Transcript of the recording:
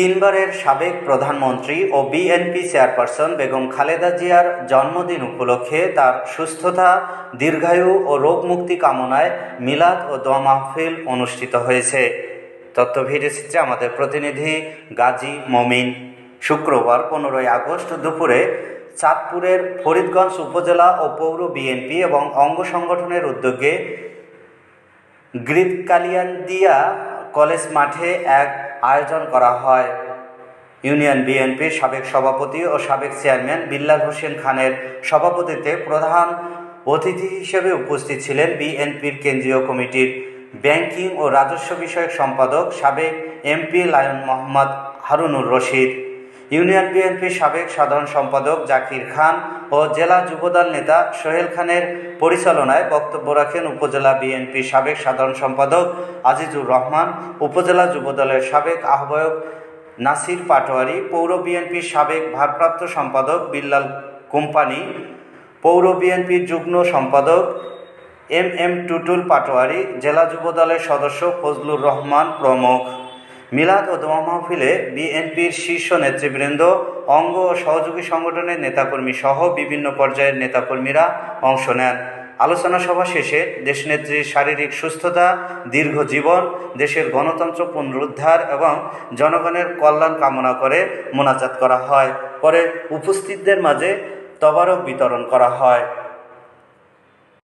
তিনবারের সাবেক প্রধানমন্ত্রী ও বিএনপি চেয়ারপারসন বেগম খালেদা জিয়ার জন্মদিন উপলক্ষে তার সুস্থতা, দীর্ঘায়ু ও রোগমুক্তি কামনায় মিলাদ ও দোয়া মাহফিল অনুষ্ঠিত হয়েছে। তথ্য ভিডিওচিত্রে আমাদের প্রতিনিধি গাজী মমিন। শুক্রবার পনেরোই আগস্ট দুপুরে চাঁদপুরের ফরিদগঞ্জ উপজেলা ও পৌর বিএনপি এবং অঙ্গ সংগঠনের উদ্যোগে গ্রিদকালিয়ান্দিয়া কলেজ মাঠে এক আয়োজন করা হয়। ইউনিয়ন বিএনপির সাবেক সভাপতি ও সাবেক চেয়ারম্যান বিল্লাল হোসেন খানের সভাপতিত্বে প্রধান অতিথি হিসেবে উপস্থিত ছিলেন বিএনপির কেন্দ্রীয় কমিটির ব্যাংকিং ও রাজস্ব বিষয়ক সম্পাদক সাবেক MP lion Mohammad Harunur Rashid. Union বিএনপির সাবেক সাধারণ সম্পাদক জাকির খান ও জেলা যুবদল নেতা সোহেল খানের পরিচালনায় বক্তব্য রাখেন উপজেলা বিএনপির সাবেক সাধারণ সম্পাদক আজিজুর রহমান, উপজেলা যুবদলের সাবেক আহ্বায়ক নাসির পাটোয়ারি, পৌর বিএনপির সাবেক ভারপ্রাপ্ত সম্পাদক বিল্লাল কোম্পানি, পৌর বিএনপির যুগ্ম সম্পাদক এম এম টুটুল পাটোয়ারি, জেলা যুবদলের সদস্য ফজলুর রহমান প্রমুখ। মিলাদ ও দোয়া মাহফিলে বিএনপির শীর্ষ নেতৃবৃন্দ, অঙ্গ ও সহযোগী সংগঠনের নেতাকর্মী সহ বিভিন্ন পর্যায়ের নেতাকর্মীরা অংশ নেন। আলোচনা সভা শেষে দেশনেত্রীর শারীরিক সুস্থতা, দীর্ঘ জীবন, দেশের গণতন্ত্র পুনরুদ্ধার এবং জনগণের কল্যাণ কামনা করে মোনাজাত করা হয়। পরে উপস্থিতদের মাঝে তবারক বিতরণ করা হয়।